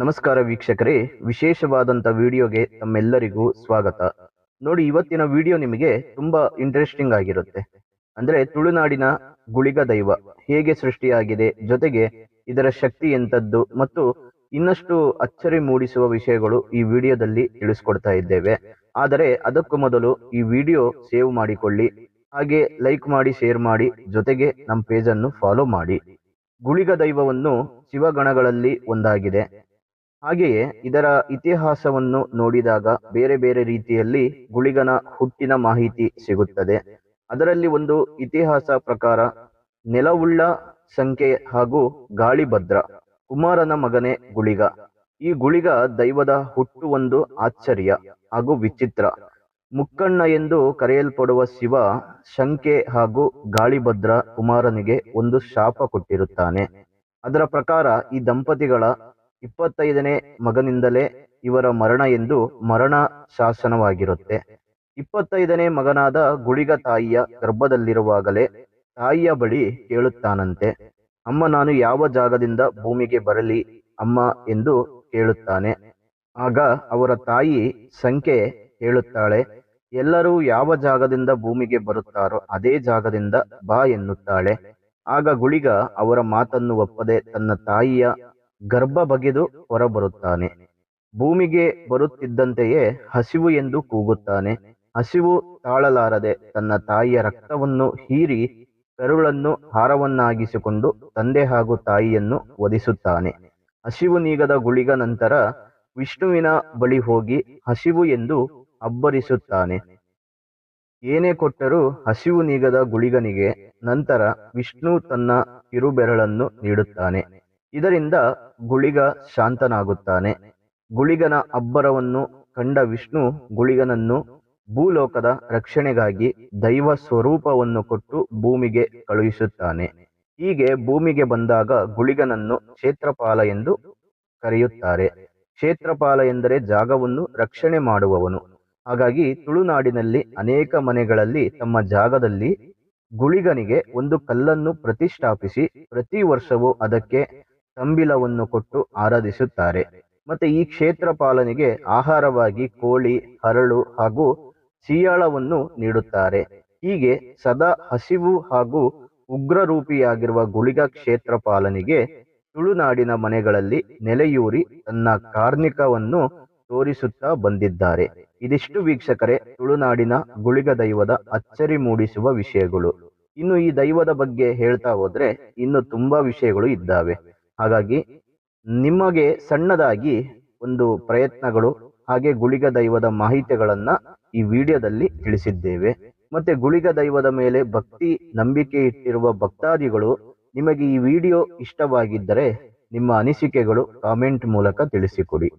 ನಮಸ್ಕಾರ ವೀಕ್ಷಕರೇ, ವಿಶೇಷವಾದಂತ ವಿಡಿಯೋಗೆ ತಮ್ಮೆಲ್ಲರಿಗೂ ಸ್ವಾಗತ. ನೋಡಿ, ಇವತ್ತಿನ ವಿಡಿಯೋ ನಿಮಗೆ ತುಂಬಾ ಇಂಟ್ರೆಸ್ಟಿಂಗ್ ಆಗಿರುತ್ತೆ. ಅಂದ್ರೆ ತುಳುನಾಡಿನ ಗುಳಿಗ ದೈವ ಹೇಗೆ ಸೃಷ್ಟಿಯಾಗಿದೆ, ಜೊತೆಗೆ ಇದರ ಶಕ್ತಿ ಎಂತದ್ದು ಮತ್ತು ಇನ್ನಷ್ಟು ಅಚ್ಚರಿ ಮೂಡಿಸುವ ವಿಷಯಗಳು ಈ ವಿಡಿಯೋದಲ್ಲಿ ತಿಳಿಸ್ಕೊಡ್ತಾ ಇದ್ದೇವೆ. ಆದರೆ ಅದಕ್ಕೂ ಮೊದಲು ಈ ವಿಡಿಯೋ ಸೇವ್ ಮಾಡಿಕೊಳ್ಳಿ, ಹಾಗೆ ಲೈಕ್ ಮಾಡಿ, ಶೇರ್ ಮಾಡಿ, ಜೊತೆಗೆ ನಮ್ಮ ಪೇಜನ್ನು ಫಾಲೋ ಮಾಡಿ. ಗುಳಿಗ ದೈವವನ್ನು ಶಿವಗಣಗಳಲ್ಲಿ ಒಂದಾಗಿದೆ. ಹಾಗೆಯೇ ಇದರ ಇತಿಹಾಸವನ್ನು ನೋಡಿದಾಗ ಬೇರೆ ಬೇರೆ ರೀತಿಯಲ್ಲಿ ಗುಳಿಗನ ಹುಟ್ಟಿನ ಮಾಹಿತಿ ಸಿಗುತ್ತದೆ. ಅದರಲ್ಲಿ ಒಂದು ಇತಿಹಾಸ ಪ್ರಕಾರ ನೆಲವುಳ್ಳ ಸಂಖ್ಯೆ ಹಾಗೂ ಗಾಳಿಭದ್ರ, ಕುಮಾರನ ಮಗನೇ ಗುಳಿಗ. ಈ ಗುಳಿಗ ದೈವದ ಹುಟ್ಟು ಒಂದು ಆಶ್ಚರ್ಯ ಹಾಗೂ ವಿಚಿತ್ರ. ಮುಕ್ಕಣ್ಣ ಎಂದು ಕರೆಯಲ್ಪಡುವ ಶಿವ ಶಂಕೆ ಹಾಗೂ ಗಾಳಿಭದ್ರ ಕುಮಾರನಿಗೆ ಒಂದು ಶಾಪ ಕೊಟ್ಟಿರುತ್ತಾನೆ. ಅದರ ಪ್ರಕಾರ ಈ ದಂಪತಿಗಳ ಇಪ್ಪತ್ತೈದನೇ ಮಗನಿಂದಲೇ ಇವರ ಮರಣ ಎಂದು ಮರಣ ಶಾಸನವಾಗಿರುತ್ತೆ ಇಪ್ಪತ್ತೈದನೇ ಮಗನಾದ ಗುಳಿಗ ತಾಯಿಯ ಗರ್ಭದಲ್ಲಿರುವಾಗಲೇ ತಾಯಿಯ ಬಳಿ ಕೇಳುತ್ತಾನಂತೆ, ಅಮ್ಮ, ನಾನು ಯಾವ ಜಾಗದಿಂದ ಭೂಮಿಗೆ ಬರಲಿ, ಅಮ್ಮ? ಎಂದು ಕೇಳುತ್ತಾನೆ. ಆಗ ಅವರ ತಾಯಿ ಸಂಖ್ಯೆ ಹೇಳುತ್ತಾಳೆ, ಎಲ್ಲರೂ ಯಾವ ಜಾಗದಿಂದ ಭೂಮಿಗೆ ಬರುತ್ತಾರೋ ಅದೇ ಜಾಗದಿಂದ ಬಾ ಎನ್ನುತ್ತಾಳೆ. ಆಗ ಗುಳಿಗ ಅವರ ಮಾತನ್ನು ಒಪ್ಪದೆ ತನ್ನ ತಾಯಿಯ ಗರ್ಭ ಬಗೆದು ಹೊರಬರುತ್ತಾನೆ. ಭೂಮಿಗೆ ಬರುತ್ತಿದ್ದಂತೆಯೇ ಹಸಿವು ಎಂದು ಕೂಗುತ್ತಾನೆ. ಹಸಿವು ತಾಳಲಾರದೆ ತನ್ನ ತಾಯಿಯ ರಕ್ತವನ್ನು ಹೀರಿ ಕರುಳನ್ನು ಹಾರವನ್ನಾಗಿಸಿಕೊಂಡು ತಂದೆ ಹಾಗೂ ತಾಯಿಯನ್ನು ವಧಿಸುತ್ತಾನೆ. ಹಸಿವು ನೀಗದ ಗುಳಿಗ ನಂತರ ವಿಷ್ಣುವಿನ ಬಳಿ ಹೋಗಿ ಹಸಿವು ಎಂದು ಅಬ್ಬರಿಸುತ್ತಾನೆ. ಏನೇ ಕೊಟ್ಟರೂ ಹಸಿವು ನೀಗದ ಗುಳಿಗನಿಗೆ ನಂತರ ವಿಷ್ಣು ತನ್ನ ಕಿರುಬೆರಳನ್ನು ನೀಡುತ್ತಾನೆ. ಇದರಿಂದ ಗುಳಿಗ ಶಾಂತನಾಗುತ್ತಾನೆ. ಗುಳಿಗನ ಅಬ್ಬರವನ್ನು ಕಂಡ ವಿಷ್ಣು ಗುಳಿಗನನ್ನು ಭೂಲೋಕದ ರಕ್ಷಣೆಗಾಗಿ ದೈವ ಸ್ವರೂಪವನ್ನು ಕೊಟ್ಟು ಭೂಮಿಗೆ ಕಳುಹಿಸುತ್ತಾನೆ. ಹೀಗೆ ಭೂಮಿಗೆ ಬಂದಾಗ ಗುಳಿಗನನ್ನು ಕ್ಷೇತ್ರಪಾಲ ಎಂದು ಕರೆಯುತ್ತಾರೆ. ಕ್ಷೇತ್ರಪಾಲ ಎಂದರೆ ಜಾಗವನ್ನು ರಕ್ಷಣೆ ಮಾಡುವವನು. ಹಾಗಾಗಿ ತುಳುನಾಡಿನಲ್ಲಿ ಅನೇಕ ಮನೆಗಳಲ್ಲಿ ತಮ್ಮ ಜಾಗದಲ್ಲಿ ಗುಳಿಗನಿಗೆ ಒಂದು ಕಲ್ಲನ್ನು ಪ್ರತಿಷ್ಠಾಪಿಸಿ ಪ್ರತಿ ವರ್ಷವೂ ಅದಕ್ಕೆ ತಂಬಿಲವನ್ನು ಕೊಟ್ಟು ಆರಾಧಿಸುತ್ತಾರೆ. ಮತ್ತೆ ಈ ಕ್ಷೇತ್ರ ಪಾಲನೆಗೆ ಆಹಾರವಾಗಿ ಕೋಳಿ, ಹರಳು ಹಾಗೂ ಸಿಯಾಳವನ್ನು ನೀಡುತ್ತಾರೆ. ಹೀಗೆ ಸದಾ ಹಸಿವು ಹಾಗೂ ಉಗ್ರರೂಪಿಯಾಗಿರುವ ಗುಳಿಗ ಕ್ಷೇತ್ರ ಪಾಲನೆಗೆ ತುಳುನಾಡಿನ ಮನೆಗಳಲ್ಲಿ ನೆಲೆಯೂರಿ ತನ್ನ ಕಾರ್ಣಿಕವನ್ನು ತೋರಿಸುತ್ತಾ ಬಂದಿದ್ದಾರೆ. ಇದಿಷ್ಟು ವೀಕ್ಷಕರೇ, ತುಳುನಾಡಿನ ಗುಳಿಗ ದೈವದ ಅಚ್ಚರಿ ಮೂಡಿಸುವ ವಿಷಯಗಳು. ಇನ್ನು ಈ ದೈವದ ಬಗ್ಗೆ ಹೇಳ್ತಾ ಹೋದ್ರೆ, ಇನ್ನು ತುಂಬಾ ವಿಷಯಗಳು ಇದ್ದಾವೆ. ಹಾಗಾಗಿ ನಿಮಗೆ ಸಣ್ಣದಾಗಿ ಒಂದು ಪ್ರಯತ್ನಗಳು ಹಾಗೆ ಗುಳಿಗ ದೈವದ ಮಾಹಿತಿಗಳನ್ನು ಈ ವಿಡಿಯೋದಲ್ಲಿ ತಿಳಿಸಿದ್ದೇವೆ. ಮತ್ತೆ ಗುಳಿಗ ದೈವದ ಮೇಲೆ ಭಕ್ತಿ ನಂಬಿಕೆ ಇಟ್ಟಿರುವ ಭಕ್ತಾದಿಗಳು ನಿಮಗೆ ಈ ವಿಡಿಯೋ ಇಷ್ಟವಾಗಿದ್ದರೆ ನಿಮ್ಮ ಅನಿಸಿಕೆಗಳು ಕಾಮೆಂಟ್ ಮೂಲಕ ತಿಳಿಸಿಕೊಡಿ.